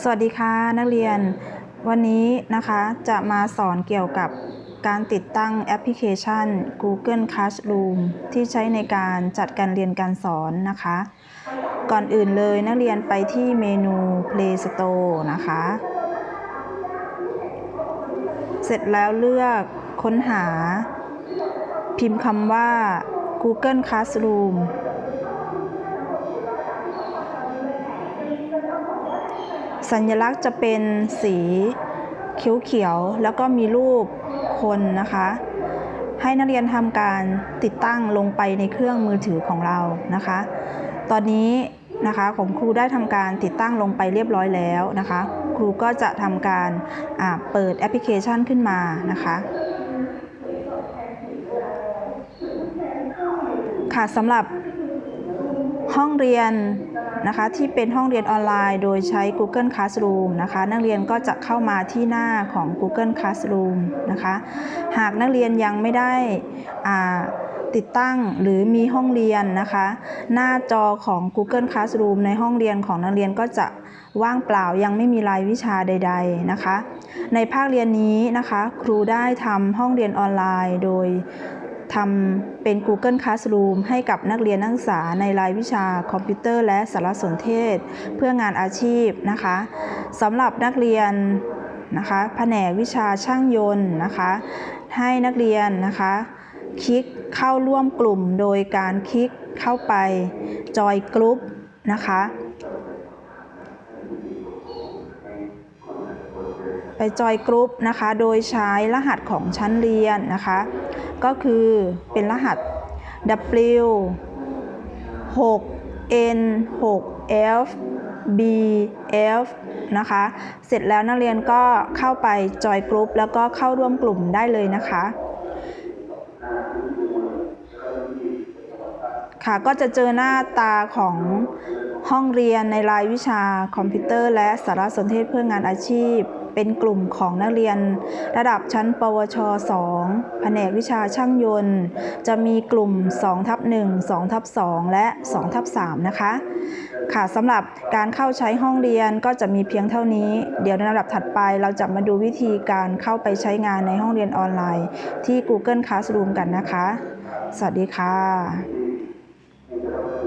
สวัสดีค่ะนักเรียน วันนี้นะคะจะมาสอนเกี่ยวกับการติดตั้งแอปพลิเคชัน Google Classroom ที่ใช้ในการจัดการเรียนการสอนนะคะ ก่อนอื่นเลยนักเรียนไปที่เมนู Play Store นะคะ เสร็จแล้วเลือกค้นหา พิมพ์คำว่า Google Classroom สัญลักษณ์จะเป็นสีเขียวๆแล้วก็มีรูปคนนะคะ ให้นักเรียนทำการติดตั้งลงไปในเครื่องมือถือของเรานะคะ ตอนนี้นะคะของครูได้ทำการติดตั้งลงไปเรียบร้อยแล้วนะคะ ครูก็จะทำการเปิดแอปพลิเคชันขึ้นมานะคะค่ะสำหรับห้องเรียน นะคะที่เป็นห้องเรียนออนไลน์ โดยใช้ Google Classroom นะคะ นักเรียนก็จะเข้ามาที่หน้าของ Google Classroom นะคะ หากนักเรียนยังไม่ได้ติดตั้งหรือมีห้องเรียนนะคะ หน้าจอของ Google Classroom ในห้องเรียนของนักเรียนก็จะว่างเปล่ายังไม่มีรายวิชาใด ๆนะคะ ในภาคเรียนนี้นะคะ ครูได้ทำห้องเรียนออนไลน์โดย ทำเป็น Google Classroom ให้กับนักเรียนนักศึกษาในรายวิชาคอมพิวเตอร์และสารสนเทศ เพื่องานอาชีพนะคะสำหรับนักเรียนนะคะแผนกวิชาช่างยนต์นะคะให้นักเรียนนะคะคลิกเข้าร่วมกลุ่มโดยการคลิกเข้าไปจอยกรุ๊ปนะคะ จอยกรุ๊ปนะคะ โดยใช้รหัสของชั้นเรียนนะคะ ก็คือเป็นรหัส W 6 N 6 F B F นะคะ เสร็จแล้วนักเรียนก็เข้าไปจอยกรุ๊ปแล้วก็เข้าร่วมกลุ่มได้เลยนะคะ ค่ะก็จะเจอหน้าตาของห้องเรียนในรายวิชาคอมพิวเตอร์และสารสนเทศเพื่องานอาชีพ เป็นกลุ่มของนักเรียน ระดับชั้น ปวช 2 แผนกวิชาช่างยนต์ จะมีกลุ่ม2ทับ1 2ทับ2และ2ทับ3นะคะ ค่ะสำหรับการเข้าใช้ห้องเรียนก็จะมีเพียงเท่านี้ เดี๋ยวในระดับถัดไปเราจะมาดูวิธีการเข้าไปใช้งานในห้องเรียนออนไลน์ ที่ Google Classroom กันนะคะ สวัสดีค่ะ